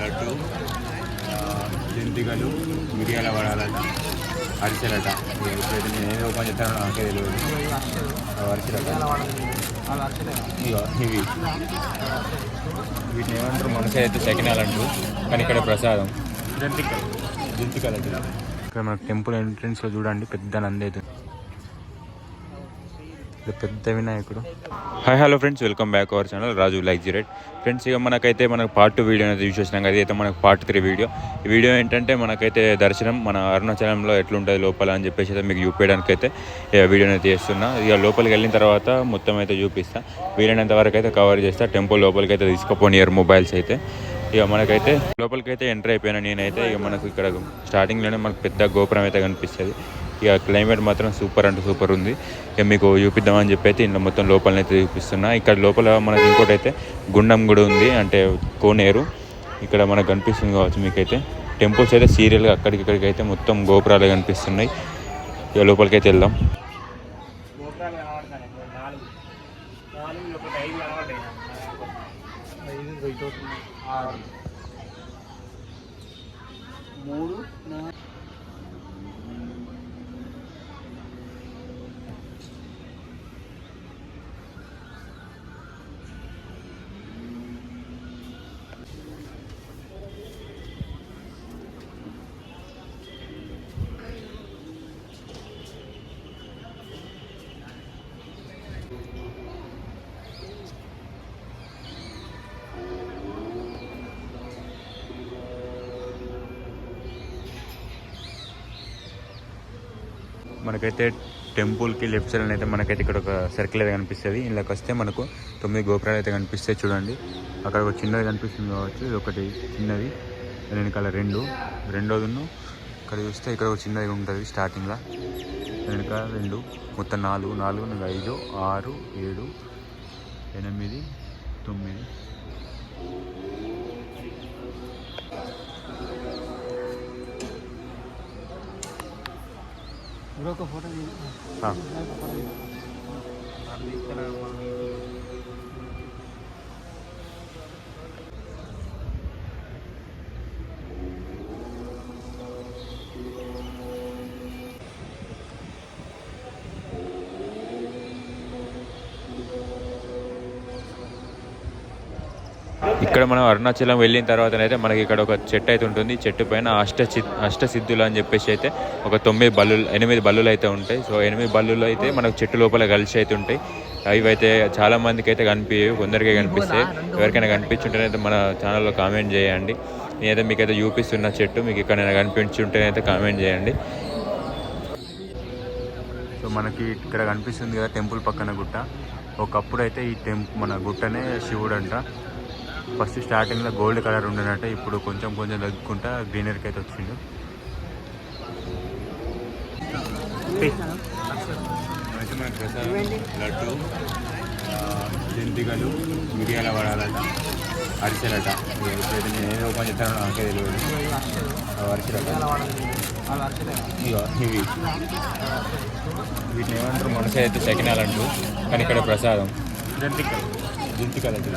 లడ్డు జంతికలు మిరియాల వడాలట అరిసెలట. నేను ఏదో ఓపెన్ చేస్తానో నాకే తెలియదు అరిసెలట. ఇవి. వీటిని ఏమంటారు? మనసు అయితే సెకినాలు అంటారు కానీ ఇక్కడ ప్రసాదం. జంతికలు జంతికలు అయితే ఇక్కడ మనకు టెంపుల్ ఎంట్రన్స్లో చూడండి పెద్ద నంది అయితే ఇది పెద్ద వినాయకుడు. Hi hello friends welcome back our channel Raju like జీరెట్ friends ఇక మనకైతే మనకు పార్ట్ టూ వీడియో అనేది చూసేసినాం కదా అయితే మనకు పార్ట్ త్రీ వీడియో ఈ వీడియో ఏంటంటే మనకైతే దర్శనం మన అరుణాచలంలో ఎట్లుంటుంది లోపల అని చెప్పేసి అయితే మీకు చూపించడానికి అయితే వీడియోని అయితే చేస్తున్నా. ఇక లోపలికి వెళ్ళిన తర్వాత మొత్తం అయితే చూపిస్తా. వీలైనంత వరకు అయితే కవర్ చేస్తా. టెంపుల్ లోపలికి అయితే తీసుకుపోనియర్ మొబైల్స్ అయితే. ఇక మనకైతే లోపలికి అయితే ఎంటర్ అయిపోయినా నేనైతే ఇక మనకు ఇక్కడ స్టార్టింగ్లోనే మనకు పెద్ద గోపురం అయితే కనిపిస్తుంది. ఇక క్లైమేట్ మాత్రం సూపర్ అంటే సూపర్ ఉంది. ఇక మీకు చూపిద్దామని చెప్పి అయితే ఇంట్లో మొత్తం లోపలనైతే చూపిస్తున్నా. ఇక్కడ లోపల మనకి ఇంకోటి అయితే గుండం కూడా ఉంది అంటే కోనేరు. ఇక్కడ మనకు కనిపిస్తుంది కావచ్చు మీకైతే. టెంపుల్స్ అయితే సీరియల్గా అక్కడికి ఇక్కడికి అయితే మొత్తం గోపురాలు కనిపిస్తున్నాయి. ఇక లోపలికి అయితే వెళ్దాం. మూడు మనకైతే టెంపుల్కి లెఫ్ట్ సైడ్ అయితే మనకైతే ఇక్కడ ఒక సర్కిల్ అయితే కనిపిస్తుంది. ఇందులోకి వస్తే మనకు తొమ్మిది గోపురాలు అయితే కనిపిస్తాయి చూడండి. అక్కడ ఒక చిన్నది కనిపిస్తుంది కావచ్చు ఇది ఒకటి చిన్నది వెనకాల రెండు రెండోదును ఇక్కడ చూస్తే ఇక్కడ ఒక చిన్నది ఉంటుంది స్టార్టింగ్లో వెనక రెండు మొత్తం నాలుగు నాలుగు నాలుగు ఐదు ఆరు ఏడు ఎనిమిది తొమ్మిది. బ్రో ఇక్కడ మనం అరుణాచలం వెళ్ళిన తర్వాత అయితే మనకి ఇక్కడ ఒక చెట్టు అయితే ఉంటుంది. చెట్టు పైన అష్ట అష్టసిద్ధులు అష్ట సిద్ధులు అని చెప్పేసి అయితే ఒక తొమ్మిది బల్లులు ఎనిమిది బల్లులు అయితే ఉంటాయి. సో ఎనిమిది బల్లులు అయితే మనకు చెట్టు లోపల కలిసి అయితే ఉంటాయి. అవి అయితే చాలా మందికి అయితే కనిపించవు కొందరికే కనిపిస్తాయి. ఎవరికైనా కనిపించుంటేనైతే మన ఛానల్లో కామెంట్ చేయండి. నేనైతే మీకైతే చూపిస్తున్న చెట్టు మీకు ఎక్కడైనా కనిపించుంటేనైతే కామెంట్ చేయండి. సో మనకి ఇక్కడ కనిపిస్తుంది కదా టెంపుల్ పక్కన గుట్ట. ఒకప్పుడు అయితే ఈ టెంపుల్ మన గుట్టనే శివుడు అంట ఫస్ట్ స్టార్టింగ్లో గోల్డ్ కలర్ ఉండనట్ట ఇప్పుడు కొంచెం కొంచెం తగ్గుకుంటా గ్రీనరీకి అయితే వచ్చిండు. అయితే ప్రసాదం లడ్డు జంతికలు మిరియాల వడాలట అరిసెలట. నేను ఏదో ఓపెన్ చేస్తానో నాకే తెలియదు. ఆ అరిసెలట. ఇవి. వీటిని ఏమంటారు? మనసు అయితే సెకినాలు అంటూ కానీ ఇక్కడ ప్రసాదం. జంతికలు జంతికలు అయితే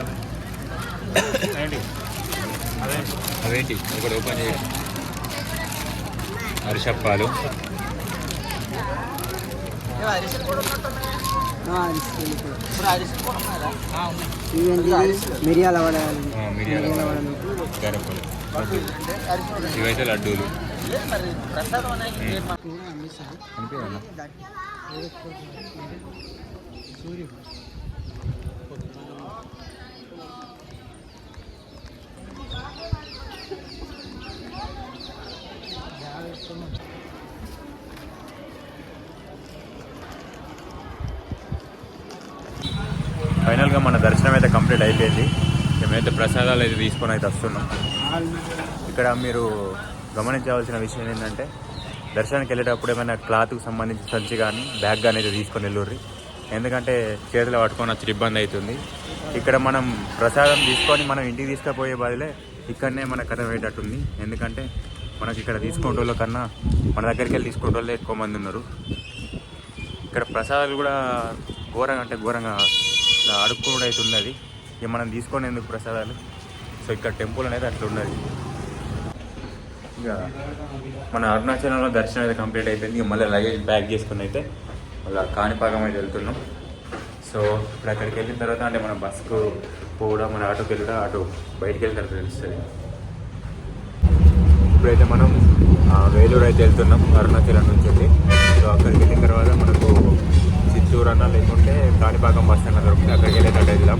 అవేంటి ఇక్కడ ఓపెన్ చేయ. అరిసప్పాలు ఇప్పుడు అరిసి కూడా ఉన్నారా? ఆ, ఉన్నాయి. ఇవేంటి? మిరియాల వడ ఆ, మిరియాల వడలు, ఇవైతే లడ్డూలు లేదు మరి ప్రసాదం అనేది రేపు మనకు అనిపించన్నా ఫైనల్గా మన దర్శనం అయితే కంప్లీట్ అయిపోయింది. మేమైతే ప్రసాదాలు అయితే తీసుకొని అయితే వస్తున్నాం. ఇక్కడ మీరు గమనించవలసిన విషయం ఏంటంటే దర్శనానికి వెళ్ళేటప్పుడు ఏమైనా క్లాత్కి సంబంధించిన సంచి కానీ బ్యాగ్ కానీ అయితే తీసుకొని వెళ్ళుర్రి. ఎందుకంటే చేతిలో పట్టుకొని వచ్చి ఇబ్బంది అవుతుంది. ఇక్కడ మనం ప్రసాదం తీసుకొని మనం ఇంటికి తీసుకుపోయే బదులే ఇక్కడనే మన కథ పోయేటట్టుంది. ఎందుకంటే మనకి ఇక్కడ తీసుకునే కన్నా మన దగ్గరికి వెళ్ళి తీసుకునే వాళ్ళే ఎక్కువ మంది ఉన్నారు. ఇక్కడ ప్రసాదాలు కూడా ఘోరంగా అంటే ఘోరంగా ఇట్లా అడుక్కునుడు అయితే ఉన్నది ఇక మనం తీసుకొని ఎందుకు ప్రసాదాలు. సో ఇక్కడ టెంపుల్ అనేది అట్లా ఉన్నది ఇక మన అరుణాచలంలో దర్శనం అయితే కంప్లీట్ అయిపోయింది. ఇక మళ్ళీ లగేజ్ ప్యాక్ చేసుకుని అయితే మళ్ళీ కాణిపాకం అయితే వెళ్తున్నాం. సో ఇప్పుడు అక్కడికి వెళ్ళిన తర్వాత అంటే మన బస్కు పోవడం మన ఆటోకి వెళ్ళడం ఆటో బయటికి వెళ్ళిన తర్వాత తెలుస్తుంది. ఇప్పుడైతే మనం వేలూరు అయితే వెళ్తున్నాం అరుణాచలం నుంచి వెళ్ళి సో అక్కడికి వెళ్ళిన తర్వాత మనకు చిత్తూరు అన్న లేకుంటే కాణిపాకం బస్ అన్న దొరుకుతుంది. అక్కడికి వెళ్ళేటట్టు వెళ్దాం.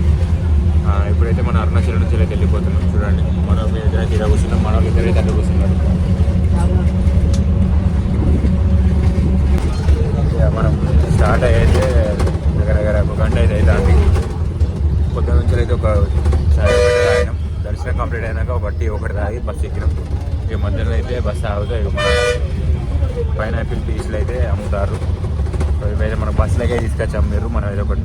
ఇప్పుడైతే మన అరుణాచల్ నుంచి అయితే వెళ్ళిపోతున్నాం. చూడండి. మన ఇద్దరైతే ఇక్కడ కూర్చున్నాం మన వాళ్ళు ఇద్దరైతే అక్కడ కూర్చున్నారు. మనం స్టార్ట్ అయితే దగ్గర దగ్గర ఒక గంట అయితే అవుతుంది పొద్దున్న నుంచి అయితే ఒక తాగినాం. దర్శనం కంప్లీట్ అయినాక ఒక టీ ఒకటి తాగి బస్సు ఎక్కినాం. ఇక మధ్యలో అయితే బస్సు ఆగుతాయి మన పైనాపిల్ పీసులు అయితే అమ్ముతారు. సో ఇవైతే మన బస్సులకే తీసుకొచ్చాం మీరు మనం ఏదో ఒకటి.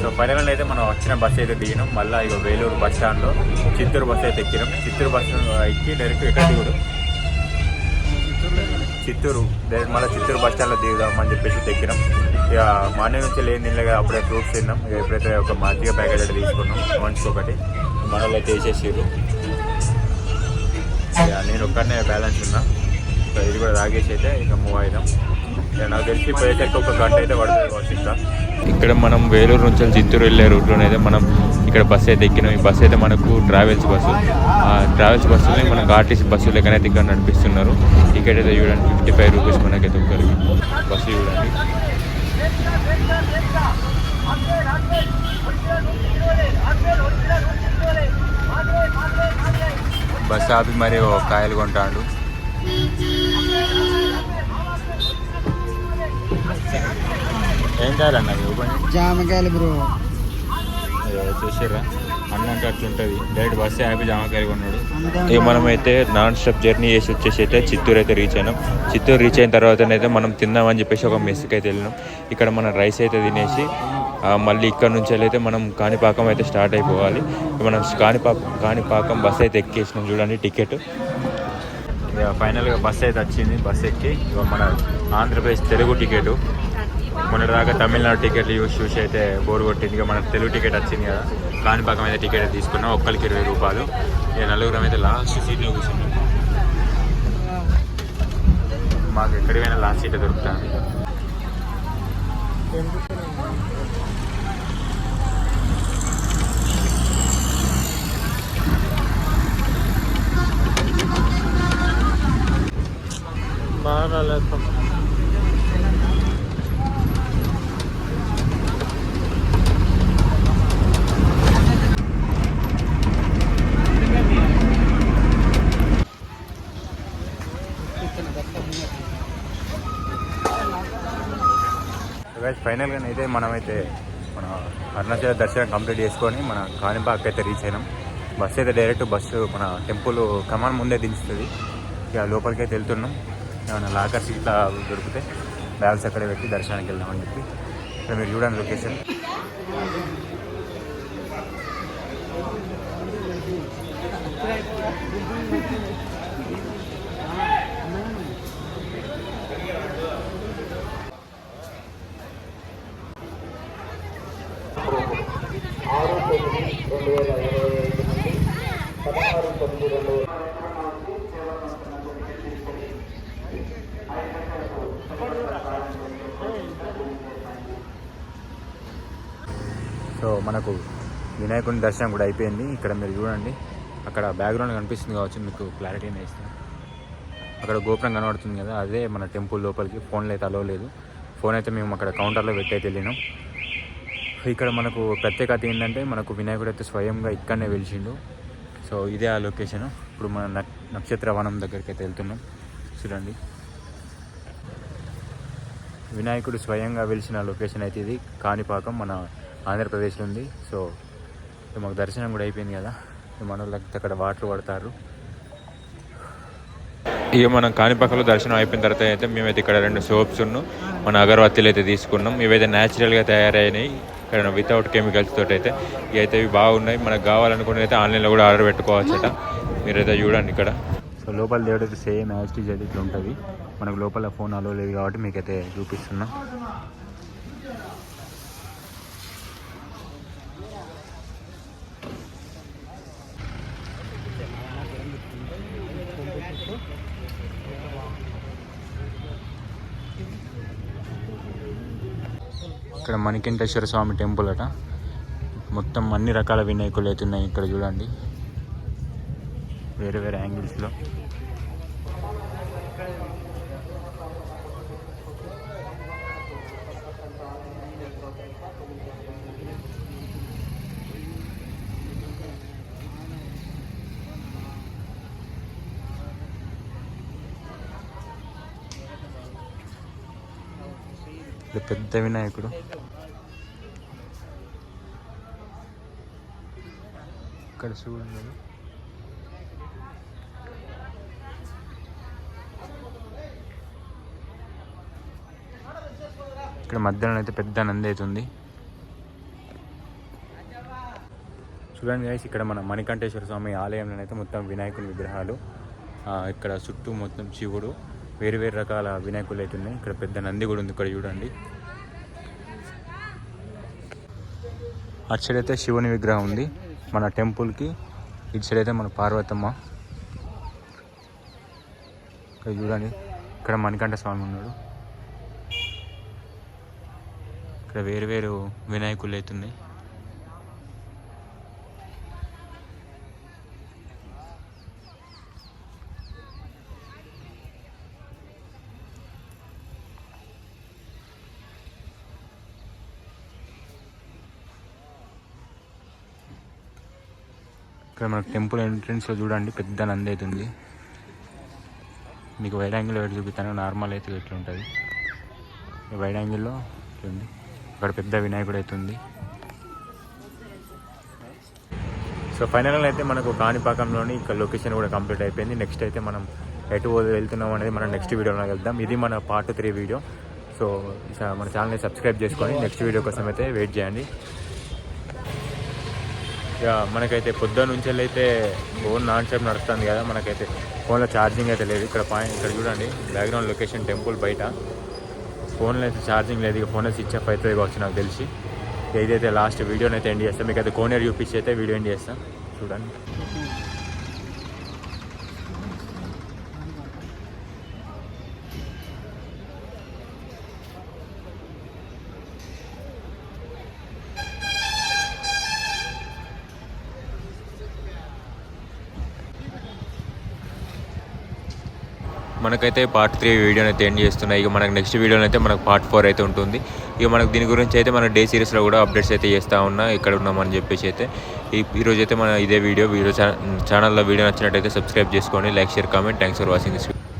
సో ఫైనల్ అయితే మనం వచ్చిన బస్సు అయితే దిగినాం. మళ్ళీ ఇక వేలూరు బస్ స్టాండ్లో చిత్తూరు బస్సు అయితే ఎక్కినాం. చిత్తూరు బస్సు ఎక్కి డైరెక్ట్ ఎక్కడ దిగుడు? చిత్తూరు. డైరెక్ట్ మళ్ళీ చిత్తూరు బస్ స్టాండ్లో దిగుదాం అని చెప్పేసి ఎక్కినాం. ఇక మార్నింగ్ నుంచి లేని తినలేక అప్పుడే ఫ్రూట్స్ తిన్నాం. ఇక ఎప్పుడైతే ఒక మజ్జిగ ప్యాకెట్ అయితే తీసుకున్నాం. మనిషికి ఒకటి మనలో అయితే వేసేసారు నేను ఒక్కడనే బ్యాలెన్స్ ఉన్నా సో ఇది కూడా తాగేసి అయితే ఇక మూవ్ అయినాం నాకు తెలిసి పోయేసరికి ఒక గంట అయితే పడుతుంది కావచ్చు ఇంకా ఇక్కడ మనం వేలూరు నుంచి చిత్తూరు వెళ్ళే రూట్లోనైతే మనం ఇక్కడ బస్సు అయితే ఎక్కినాం ఈ బస్సు అయితే మనకు ట్రావెల్స్ బస్సు ఆ ట్రావెల్స్ బస్సుని మనకు ఆర్టీసీ బస్సు లెక్కనైతే ఇక్కడ నడిపిస్తున్నారు టికెట్ అయితే చూడండి ఫిఫ్టీ ఫైవ్ రూపీస్ మనకైతే ఒక్కరికి బస్సు చూడండి బస్ ఆపి మరి కాయలు కొంటాడు. ఏం కాయాలన్నా జామకాయలు బ్రో. చూసారా అన్నంటే అట్లుంటుంది. డైరెక్ట్ బస్ యాభై జామకాయలు కొన్నాడు. ఇక మనం అయితే నాన్ స్టాప్ జర్నీ చేసి వచ్చేసి అయితే చిత్తూరు అయితే రీచ్ అయినాం. చిత్తూరు రీచ్ అయిన తర్వాత అయితే మనం తిందామని చెప్పేసి ఒక మెస్కి అయితే వెళ్ళినాం. ఇక్కడ మన రైస్ అయితే తినేసి మళ్ళీ ఇక్కడ నుంచి అయితే మనం కాణిపాకం అయితే స్టార్ట్ అయిపోవాలి. మనం కాణిపాకం కాణిపాకం బస్ అయితే ఎక్కేసినాం చూడండి టికెట్. ఇక ఫైనల్గా బస్ అయితే వచ్చింది బస్ ఎక్కి ఇక మన ఆంధ్రప్రదేశ్ తెలుగు టికెట్. మొన్నటిదాకా తమిళనాడు టికెట్లు చూసి చూసి అయితే బోర్ కొట్టింది. ఇక మనకు తెలుగు టికెట్ వచ్చింది కదా. కాణిపాకం అయితే టికెట్ తీసుకున్నాం ఒక్కరికి ఇరవై రూపాయలు. ఇక నలుగురం అయితే లాస్ట్ సీట్లో కూర్చున్నాం. మాకు ఎక్కడికైనా లాస్ట్ సీట్ దొరుకుతాను బాగా ఫైనల్గా అయితే మనమైతే మన అరుణాచల దర్శనం కంప్లీట్ చేసుకొని మన కాణిపాక్ అయితే రీచ్ అయినాం. బస్సు అయితే డైరెక్ట్ బస్సు మన టెంపుల్ కమాన్ ముందే దించుతుంది. ఇక లోపలికి అయితే వెళ్తున్నాం. ఏమైనా లాకర్స్ ఇట్లా దొరికితే బ్యాగ్స్ అక్కడే పెట్టి దర్శనానికి వెళ్దామని చెప్పి ఇక్కడ మీరు చూడండి లొకేషన్. సో మనకు వినాయకుని దర్శనం కూడా అయిపోయింది. ఇక్కడ మీరు చూడండి. అక్కడ బ్యాక్గ్రౌండ్ కనిపిస్తుంది కావచ్చు మీకు క్లారిటీ ఇస్తాను అక్కడ గోపురం కనబడుతుంది కదా అదే మన టెంపుల్ లోపలికి. ఫోన్లో అయితే అలవ్ లేదు. ఫోన్ అయితే మేము అక్కడ కౌంటర్లో పెట్టి అయితే వెళ్ళినాం. ఇక్కడ మనకు ప్రత్యేకత ఏంటంటే మనకు వినాయకుడు అయితే స్వయంగా ఇక్కడనే వెలిచిండు సో ఇదే ఆ లొకేషన్ ఇప్పుడు మన నక్షత్ర వనం దగ్గరికి అయితే వెళ్తున్నాం. చూడండి. వినాయకుడు స్వయంగా వెలిసిన లొకేషన్ అయితే ఇది. కాణిపాకం మన ఆంధ్రప్రదేశ్లో ఉంది సో మాకు దర్శనం కూడా అయిపోయింది కదా. ఇక మన వాళ్ళకి అక్కడ వాటర్ పడతారు ఇక మనం కాణిపాకంలో దర్శనం అయిపోయిన తర్వాత అయితే మేమైతే ఇక్కడ రెండు సోప్స్ ఉన్నాం మన అగరబత్తీలు అయితే తీసుకున్నాం. ఇవైతే న్యాచురల్గా తయారైనాయి. ఇక్కడ వితౌట్ కెమికల్స్ తోటి అయితే ఇవి అయితే ఇవి బాగున్నాయి. మనకు కావాలనుకుని అయితే ఆన్లైన్లో కూడా ఆర్డర్ పెట్టుకోవచ్చట. మీరైతే చూడండి ఇక్కడ. సో లోపల దేవుడు అయితే సేమ్ యాస్టీజ్ అయితే ఇట్లా ఉంటుంది. మనకు లోపల ఫోన్ అలో లేదు కాబట్టి మీకైతే చూపిస్తున్నా. ఇక్కడ మణికంఠేశ్వర స్వామి టెంపుల్ అట. మొత్తం అన్ని రకాల వినాయకులు అయితే ఉన్నాయి ఇక్కడ చూడండి. వేరే వేరే యాంగిల్స్లో. పెద్ద వినాయకుడు. ఇక్కడ చూడండి ఇక్కడ మధ్యాహ్నం అయితే పెద్ద నంది అవుతుంది చూడండి గైస్ ఇక్కడ మన మణికంఠేశ్వర స్వామి ఆలయంలో అయితే మొత్తం వినాయకుని విగ్రహాలు ఇక్కడ చుట్టూ మొత్తం శివుడు వేరు వేరు రకాల వినాయకులు అయితే ఉన్నాయి. ఇక్కడ పెద్ద నంది కూడా ఉంది. ఇక్కడ చూడండి. అటు సైడ్ అయితే శివుని విగ్రహం ఉంది. మన టెంపుల్కి ఇటు సైడ్ అయితే మన పార్వతమ్మ. ఇక్కడ చూడండి ఇక్కడ మణికంఠ స్వామి ఉన్నాడు. ఇక్కడ వేరు వేరు వినాయకులు అవుతున్నాయి ఇక్కడ మనకు టెంపుల్ ఎంట్రన్స్లో చూడండి పెద్ద నంది అవుతుంది మీకు వైడ్ యాంగిల్ పెట్టి చూపిస్తాను నార్మల్ అయితే ఎట్లా ఉంటుంది. వైడ్ యాంగిల్లో ఉంది అక్కడ పెద్ద వినాయకుడు అవుతుంది సో ఫైనల్గా అయితే మనకు కాణిపాకంలోని ఇక్కడ లొకేషన్ కూడా కంప్లీట్ అయిపోయింది. నెక్స్ట్ అయితే మనం ఎటు వెళ్తున్నాం అనేది మనం నెక్స్ట్ వీడియోలో వెళ్దాం. ఇది మన పార్ట్ త్రీ వీడియో సో మన ఛానల్ని సబ్స్క్రైబ్ చేసుకొని నెక్స్ట్ వీడియో కోసం అయితే వెయిట్ చేయండి. ఇక మనకైతే పొద్దున్న నుంచి అయితే ఫోన్ నాన్ స్టాప్ నడుస్తుంది కదా మనకైతే ఫోన్లో ఛార్జింగ్ అయితే లేదు. ఇక్కడ పాయింట్ ఇక్కడ చూడండి బ్యాక్గ్రౌండ్ లొకేషన్ టెంపుల్ బయట. ఫోన్లో అయితే ఛార్జింగ్ లేదు ఇక ఫోన్ స్విచ్ ఆఫ్ అవుతుంది కావచ్చు నాకు తెలిసి. ఇక ఇదైతే లాస్ట్ వీడియోని అయితే ఎండ్ చేస్తాం. మీకు అయితే కోనేరు చూపించి అయితే వీడియో ఎండ్ చేస్తాం. చూడండి. మనకైతే పార్ట్ త్రీ వీడియోని అయితే ఎండ్ చేస్తున్నాయి ఇక మనకు నెక్స్ట్ వీడియోలో అయితే మనకు పార్ట్ ఫోర్ అయితే ఉంటుంది. ఇక మనకు దీని గురించి అయితే మన డే సిరీస్లో కూడా అప్డేట్స్ అయితే చేస్తూ ఉన్నా. ఇక్కడ ఉన్నామని చెప్పేసి అయితే. ఈ ఈరోజు అయితే మన ఇదే వీడియో వీడియో ఛానల్లో వీడియో నచ్చినట్టయితే సబ్స్క్రైబ్ చేసుకోండి. Like share comment thanks for watching this